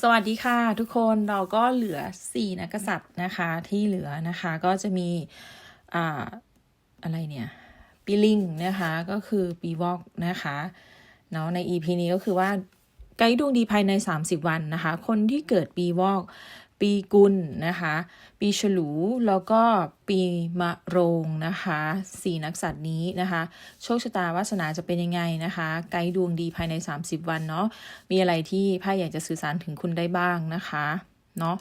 สวัสดีค่ะทุกคนเราก็เหลือสี่นักษัตริย์นะคะที่เหลือนะคะก็จะมีอ่าอะไรเนี่ยปีลิงนะคะก็คือปีวอกนะคะเนาะใน EP นี้ก็คือว่าไกด์ดวงดีภายใน 30 วันนะคะ คนที่เกิดปีวอก ปีกุลนะคะ ปีฉลูแล้วก็ปีมะโรงนะคะสี่นักสัตว์นี้นะคะ โชคชะตาวาสนาจะเป็นยังไงนะคะ ไกด์ดวงดีภายใน 30 วันเนาะมีอะไรที่ไพ่อยากจะสื่อสารถึงคุณได้บ้างนะคะเนาะ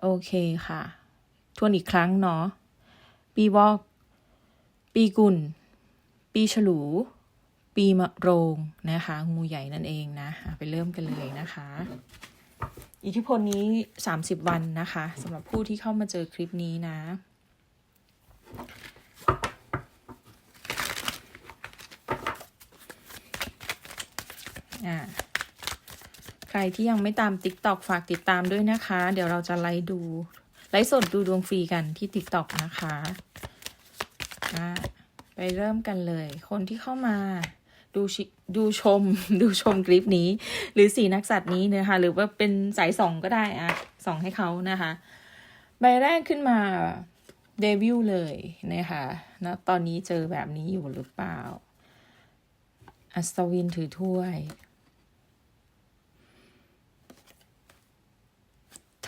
โอเคค่ะ ทวนอีกครั้งเนาะปีวอก ปีกุล ปีฉลู ปีมะโรงนะคะ งูใหญ่นั่นเองนะอะไปเริ่มกันเลยนะคะ อิทธิพลนี้ 30 วันนะคะสำหรับผู้ที่เข้ามาเจอคลิปนี้นะอ่าใครที่ยังไม่ตาม TikTok ฝากติดตามด้วยนะคะ เดี๋ยวเราจะไลฟ์ดู ไลฟ์สดดูดวงฟรีกันที่ TikTok นะคะอ่าไปเริ่มกันเลย คนที่เข้ามา ดูชดูชม ดูชมคลิปนี้ หรือสีนักสัตว์นี้นะคะ หรือว่าเป็นสายส่องก็ได้อะส่องให้เขานะคะ ใบแรกขึ้นมาเดวิลเลยนะคะนะตอนนี้เจอแบบนี้อยู่หรือเปล่า อัศวินถือถ้วย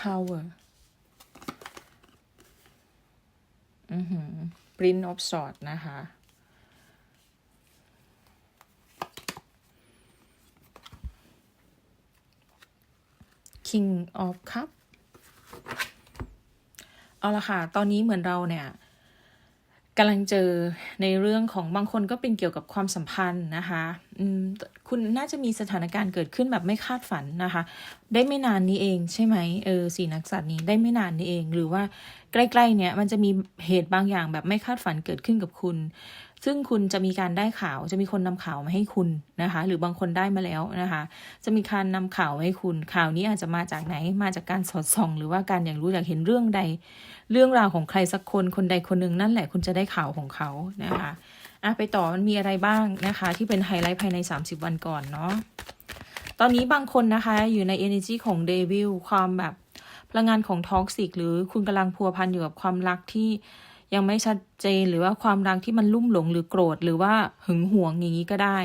Tower อือหือ Prince of Swords นะคะ King of Cup เอาละค่ะ ตอนนี้เหมือนเราเนี่ยกำลังเจอในเรื่องของบางคนก็เป็นเกี่ยวกับความสัมพันธ์นะคะ คุณน่าจะมีสถานการณ์เกิดขึ้นแบบไม่คาดฝันนะคะ ได้ไม่นานนี้เองใช่ไหมเออสีนักสัตว์นี้ได้ไม่นานนี้เอง หรือว่าใกล้ๆเนี่ยมันจะมีเหตุบางอย่างแบบไม่คาดฝันเกิดขึ้นกับคุณ ซึ่งคุณจะมีการได้ข่าว จะมีคนนำข่าวมาให้คุณนะคะ หรือบางคนได้มาแล้วนะคะ จะมีการนำข่าวมาให้คุณ ข่าวนี้อาจจะมาจากไหน มาจากการสอดส่อง หรือว่าการอย่ากรู้อยากเห็นเรื่องใด เรื่องราวของใครสักคนคนใดคนหนึ่งนั่นแหละ คุณจะได้ข่าวของเขานะคะ อะไปต่อมันมีอะไรบ้างนะคะ ที่เป็นไฮไลท์ภายใน 30 วันก่อนเนาะตอนนี้บางคนนะคะอยู่ใน energy ของเดวิลความแบบพลังงานของท็อกซิกหรือคุณกำลังพัวพันอยู่กับความรักที่ยังไม่ชัดเจนหรือว่าความรักที่มันลุ่มหลงหรือโกรธหรือว่าหึงหวงอย่างนี้ก็ได้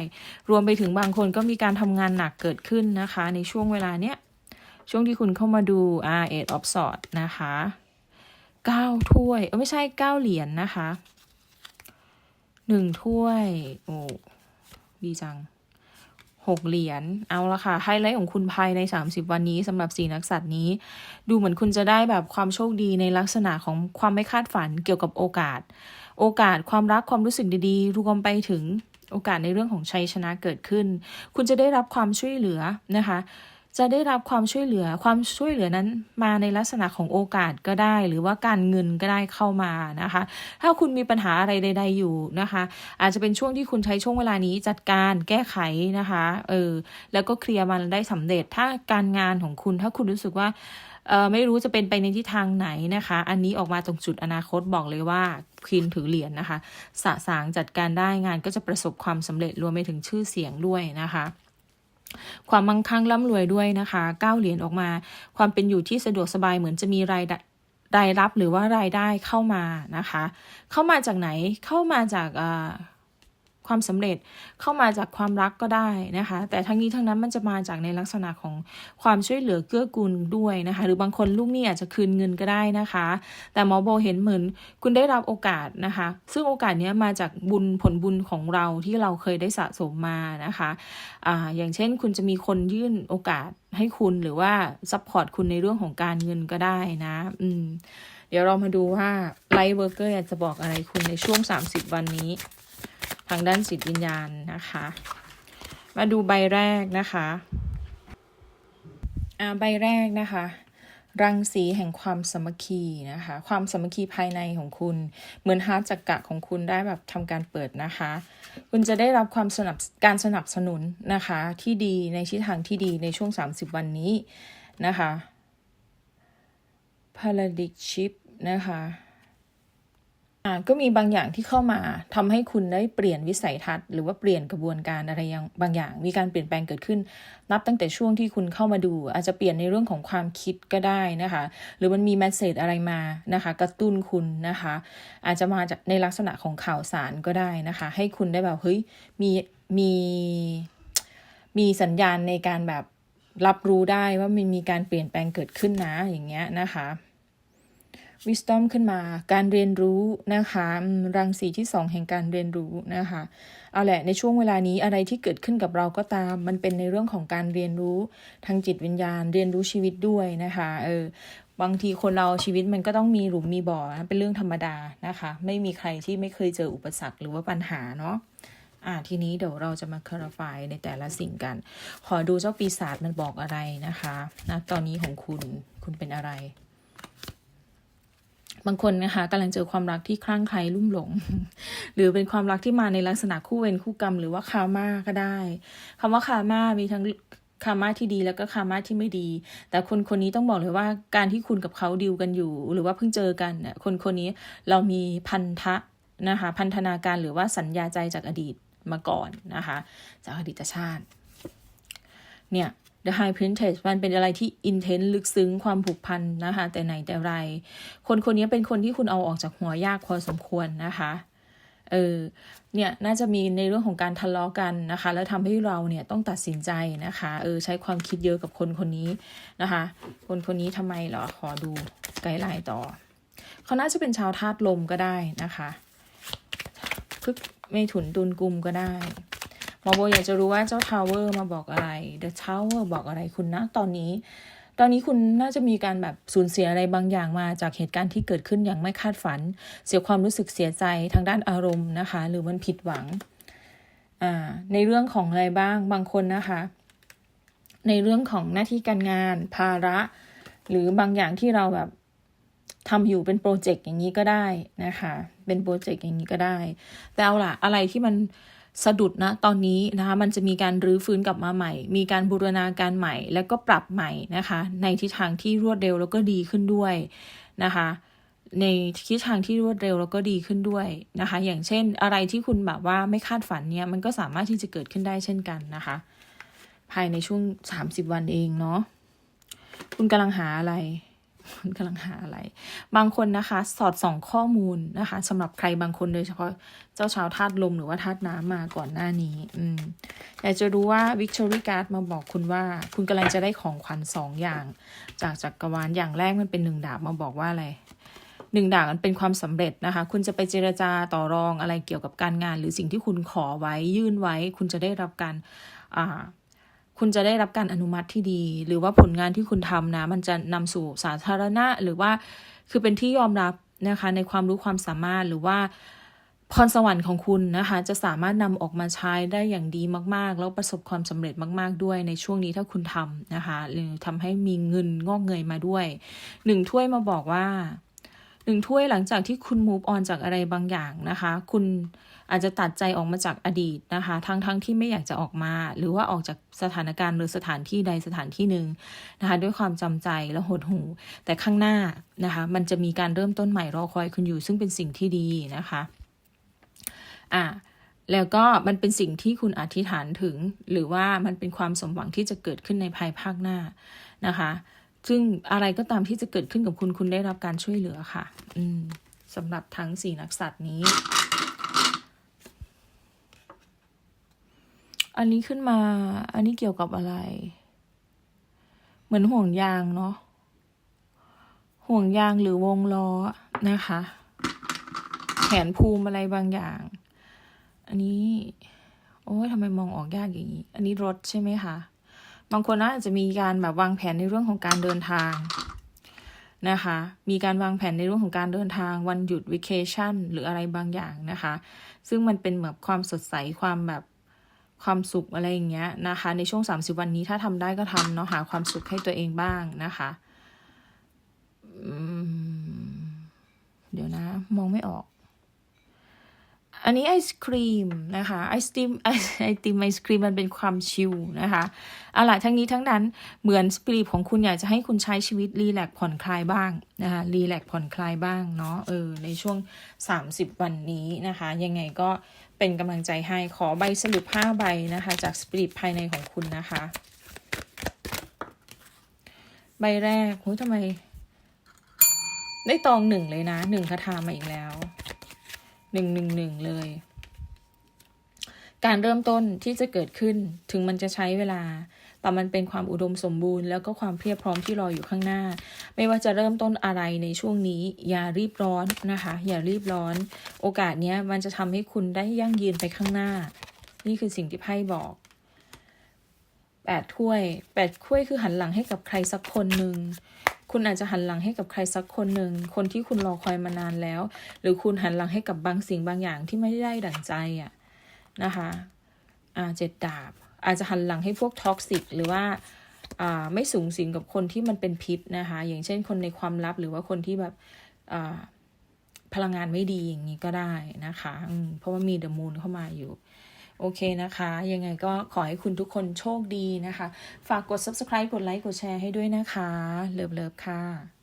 รวมไปถึงบางคนก็มีการทำงานหนักเกิดขึ้นนะคะ ในช่วงเวลาเนี้ยช่วงที่คุณเข้ามาดู R 8 of s w o r d นะคะเก้าถ้วยไม่ใช่เก้าเหรียญนนะคะ หนึ่งถ้วย โอ้ดีจังหกเหรียญเอาละค่ะ ไฮไลท์ของคุณภายใน 30 วันนี้สำหรับสีนักสัตว์นี้ ดูเหมือนคุณจะได้แบบความโชคดีในลักษณะของความไม่คาดฝันเกี่ยวกับโอกาส โอกาสความรักความรู้สึกดีๆรวมไปถึงโอกาสในเรื่องของชัยชนะเกิดขึ้น คุณจะได้รับความช่วยเหลือนะคะ จะได้รับความช่วยเหลือความช่วยเหลือนั้นมาในลักษณะของโอกาสก็ได้ หรือว่าการเงินก็ได้เข้ามานะคะ ถ้าคุณมีปัญหาอะไรใด ๆอยู่นะคะ อาจจะเป็นช่วงที่คุณใช้ช่วงเวลานี้จัดการแก้ไขนะคะเออแล้วก็เคลียร์มันได้สำเร็จ ถ้าการงานของคุณถ้าคุณรู้สึกว่าเออไม่รู้จะเป็นไปในทิศทางไหนนะคะ อันนี้ออกมาตรงจุดอนาคตบอกเลยว่าควีนถือเหรียญนนะคะ สะสางจัดการได้งานก็จะประสบความสำเร็จรวมไปถึงชื่อเสียงด้วยนะคะ ความมั่งคั่งร่ำรวยด้วยนะคะก้าวเหรียญออกมา ความเป็นอยู่ที่สะดวกสบายเหมือนจะมีรายได้รายรับหรือว่ารายได้เข้ามานะคะ เข้ามาจากไหนเข้ามาจาก ความสำเร็จเข้ามาจากความรักก็ได้นะคะ แต่ทั้งนี้ทั้งนั้นมันจะมาจากในลักษณะของความช่วยเหลือเกื้อกูลด้วยนะคะ หรือบางคนลูกหนี้อาจจะคืนเงินก็ได้นะคะ แต่หมอโบเห็นเหมือนคุณได้รับโอกาสนะคะ ซึ่งโอกาสนี้มาจากบุญผลบุญของเราที่เราเคยได้สะสมมานะคะอ่าอย่างเช่นคุณจะมีคนยื่นโอกาสให้คุณหรือว่าซัพพอร์ตคุณในเรื่องของการเงินก็ได้นะ อืม เดี๋ยวเรามาดูว่าไลท์เวิร์กเกอร์จะบอกอะไรคุณในช่วง 30 วันนี้ ทางด้านจิตวิญญาณนะคะ มาดูใบแรกนะคะอ่าใบแรกนะคะรังสีแห่งความสมัคคีนะคะ ความสมัคคีภายในของคุณ เหมือนฮาร์ดจักกะของคุณได้แบบทำการเปิดนะคะ คุณจะได้รับความสนับการสนับสนุนนะคะ ที่ดีในทิศทางที่ดีในช่วง 30 วันนี้นะคะพาราดิกชิปนะคะ ก็มีบางอย่างที่เข้ามาทำให้คุณได้เปลี่ยนวิสัยทัศน์หรือว่าเปลี่ยนกระบวนการอะไรอย่างบางอย่าง มีการเปลี่ยนแปลงเกิดขึ้น นับตั้งแต่ช่วงที่คุณเข้ามาดู อาจจะเปลี่ยนในเรื่องของความคิดก็ได้นะคะ หรือมันมีแมสเซจอะไรมานะคะ กระตุ้นคุณนะคะ อาจจะมาจากในลักษณะของข่าวสารก็ได้นะคะ ให้คุณได้แบบเฮ้ยมีมีมีสัญญาณในการแบบรับรู้ได้ว่ามันมีการเปลี่ยนแปลงเกิดขึ้นนะอย่างเงี้ยนะคะ wisdom ขึ้นมา การเรียนรู้นะคะรังสีที่สองแห่งการเรียนรู้นะคะเอาแหละในช่วงเวลานี้อะไรที่เกิดขึ้นกับเราก็ตาม มันเป็นในเรื่องของการเรียนรู้ทางจิตวิญญาณ เรียนรู้ชีวิตด้วยนะคะเออบางทีคนเราชีวิตมันก็ต้องมีหลุมมีบ่อนะเป็นเรื่องธรรมดานะคะ ไม่มีใครที่ไม่เคยเจออุปสรรคหรือว่าปัญหาเนาะอ่าทีนี้เดี๋ยวเราจะมา clarify ในแต่ละสิ่งกัน ขอดูเจ้าปีศาจมันบอกอะไรนะคะนะตอนนี้ของคุณคุณเป็นอะไร บางคนนะคะกำลังเจอความรักที่คลั่งไคล้ลุ่มหลง หรือเป็นความรักที่มาในลักษณะคู่เวรคู่กรรม หรือว่าคาม่าก็ได้คำว่าคาม่ามีทั้งคาม่าที่ดีแล้วก็คาม่าที่ไม่ดี แต่คนคนนี้ต้องบอกเลยว่าการที่คุณกับเขาดิวกันอยู่ หรือว่าเพิ่งเจอกันเนี่ยคนคนนี้เรามีพันธะนะคะพันธนาการหรือว่าสัญญาใจจากอดีตมาก่อนนะคะ จากอดีตชาติ เนี่ย The High Princess มันเป็นอะไรที่ intense ลึกซึ้งความผูกพันนะคะ แต่ไหนแต่ไร คนคนนี้เป็นคนที่คุณเอาออกจากหัวยากพอสมควรนะคะเออเนี่ยน่าจะมีในเรื่องของการทะเลาะกันนะคะ แล้วทำให้เราเนี่ยต้องตัดสินใจนะคะเออใช้ความคิดเยอะกับคนคนนี้นะคะ คนคนนี้ทำไมเหรอขอดูไกด์ไลน์ต่อเขาน่าจะเป็นชาวธาตุลมก็ได้นะคะพึกเมถุนตุลกุมก็ได้ มอโบอยากจะรู้ว่าเจ้าทาวเวอร์มาบอกอะไร The Tower บอกอะไรคุณนะตอนนี้ ตอนนี้คุณน่าจะมีการแบบสูญเสียอะไรบางอย่างมาจากเหตุการณ์ที่เกิดขึ้นอย่างไม่คาดฝัน เสียความรู้สึกเสียใจทางด้านอารมณ์นะคะ หรือมันผิดหวัง อ่า ในเรื่องของอะไรบ้าง บางคนนะคะ ในเรื่องของหน้าที่การงาน ภาระ หรือบางอย่างที่เราแบบทำอยู่เป็นโปรเจกต์อย่างนี้ก็ได้นะคะ เป็นโปรเจกต์อย่างนี้ก็ได้ แต่เอาล่ะ อะไรที่มัน สะดุดนะตอนนี้นะคะมันจะมีการรื้อฟื้นกลับมาใหม่ มีการบูรณาการใหม่ แล้วก็ปรับใหม่นะคะในทิศทางที่รวดเร็วแล้วก็ดีขึ้นด้วยนะคะในทิศทางที่รวดเร็วแล้วก็ดีขึ้นด้วยนะคะ อย่างเช่นอะไรที่คุณแบบว่าไม่คาดฝันเนี่ยมันก็สามารถที่จะเกิดขึ้นได้เช่นกันนะคะ ภายในช่วงสามสิบวันเองเนาะคุณกำลังหาอะไร คุณกำลังหาอะไร บางคนนะคะ สอดส่องข้อมูลนะคะสำหรับใครบางคนโดยเฉพาะเจ้าชาวธาตุลมหรือว่าธาตุน้ำมาก่อนหน้านี้ อืมอยากจะรู้ว่า Victory Card มาบอกคุณว่า คุณกำลังจะได้ของขวัญสองอย่าง จากจักรวาลอย่างแรกมันเป็นหนึ่งดาบมาบอกว่าอะไรหนึ่งดาบมันเป็นความสำเร็จนะคะ คุณจะไปเจรจาต่อรองอะไรเกี่ยวกับการงาน หรือสิ่งที่คุณขอไว้ยื่นไว้ คุณจะได้รับการอ่า คุณจะได้รับการอนุมัติที่ดี หรือว่าผลงานที่คุณทำนะ มันจะนำสู่สาธารณะ หรือว่าคือเป็นที่ยอมรับนะคะ ในความรู้ความสามารถหรือว่าพรสวรรค์ของคุณนะคะ จะสามารถนำออกมาใช้ได้อย่างดีมาก ๆ แล้วประสบความสำเร็จมาก ๆ ด้วยในช่วงนี้ถ้าคุณทำนะคะ หรือทำให้มีเงินงอกเงยมาด้วยหนึ่งถ้วยมาบอกว่า หนึ่งถ้วยหลังจากที่คุณ move on จากอะไรบางอย่างนะคะ คุณอาจจะตัดใจออกมาจากอดีตนะคะ ทั้งๆทที่ไม่อยากจะออกมา หรือว่าออกจากสถานการณ์หรือสถานที่ใดสถานที่หนึ่งนะคะ ด้วยความจำใจและหดหู่แต่ข้างหน้านะคะ มันจะมีการเริ่มต้นใหม่รอคอยคุณอยู่ ซึ่งเป็นสิ่งที่ดีนะคะอะแล้วก็มันเป็นสิ่งที่คุณอธิษฐานถึง หรือว่ามันเป็นความสมหวังที่จะเกิดขึ้นในภายภาคหน้านะคะ ซึ่งอะไรก็ตามที่จะเกิดขึ้นกับคุณคุณได้รับการช่วยเหลือค่ะ อืมสำหรับทั้งสี่นักสัตว์นี้ อันนี้ขึ้นมา อันนี้เกี่ยวกับอะไร เหมือนห่วงยางเนาะ ห่วงยางหรือวงล้อนะคะ แขนภูมิอะไรบางอย่าง อันนี้ โอ้ยทำไมมองออกยากอย่างนี้ อันนี้รถใช่ไหมคะ บางคนน่าจจะมีการแบบวางแผนในเรื่องของการเดินทางนะคะ มีการวางแผนในเรื่องของการเดินทางวันหยุดวิเคชั่นหรืออะไรบางอย่างนะคะ ซึ่งมันเป็นแบบความสดใสความแบบความสุขอะไรอย่างเงี้ยนะคะ ในช่วง 30 วันนี้ถ้าทำได้ก็ทำเนาะหาความสุขให้ตัวเองบ้างนะคะเดี๋ยวนะ มองไม่ออก อันนี้ไอศครีมนะคะไอศครีมไอไอติมไอศครีมมันเป็นความชิลนะคะเอาล่ะทั้งนี้ทั้งนั้นเหมือนสปิริตของคุณอยากจะให้คุณใช้ชีวิตรีแลกผ่อนคลายบ้างนะคะรีแลกผ่อนคลายบ้างเนาะเออในช่วง 30 วันนี้นะคะ ยังไงก็เป็นกำลังใจให้ขอใบสรุป5ใบนะคะ จากสปิริตภายในของคุณนะคะ ใบแรกหูทำไม ได้ตองหนึ่งเลยนะหนึ่งคาถามาอีกแล้ว หนึ่งหนึ่งหนึ่งเลย การเริ่มต้นที่จะเกิดขึ้นถึงมันจะใช้เวลา แต่มันเป็นความอุดมสมบูรณ์แล้วก็ความเพียบพร้อมที่รออยู่ข้างหน้า ไม่ว่าจะเริ่มต้นอะไรในช่วงนี้ อย่ารีบร้อนนะคะ อย่ารีบร้อน โอกาสเนี้ยมันจะทำให้คุณได้ยั่งยืนไปข้างหน้า นี่คือสิ่งที่ไพ่บอกแปดถ้วยแปดถ้วยคือหันหลังให้กับใครสักคนหนึ่ง คุณอาจจะหันหลังให้กับใครสักคนหนึ่ง คนที่คุณรอคอยมานานแล้ว หรือคุณหันหลังให้กับบางสิ่งบางอย่างที่ไม่ได้ดั่งใจอะนะคะอ่าเจ็ดดาบ อาจจะหันหลังให้พวกท็อกซิกหรือว่าอ่าไม่สูงสิงกับคนที่มันเป็นพิษนะคะ อย่างเช่นคนในความลับหรือว่าคนที่แบบอ่าพลังงานไม่ดีอย่างนี้ก็ได้นะคะเพราะว่ามีเดอะมูนเข้ามาอยู่ โอเคนะคะ ยังไงก็ขอให้คุณทุกคนโชคดีนะคะ ฝากกด subscribe กดไลค์กดแชร์ให้ด้วยนะคะ เลิฟๆค่ะ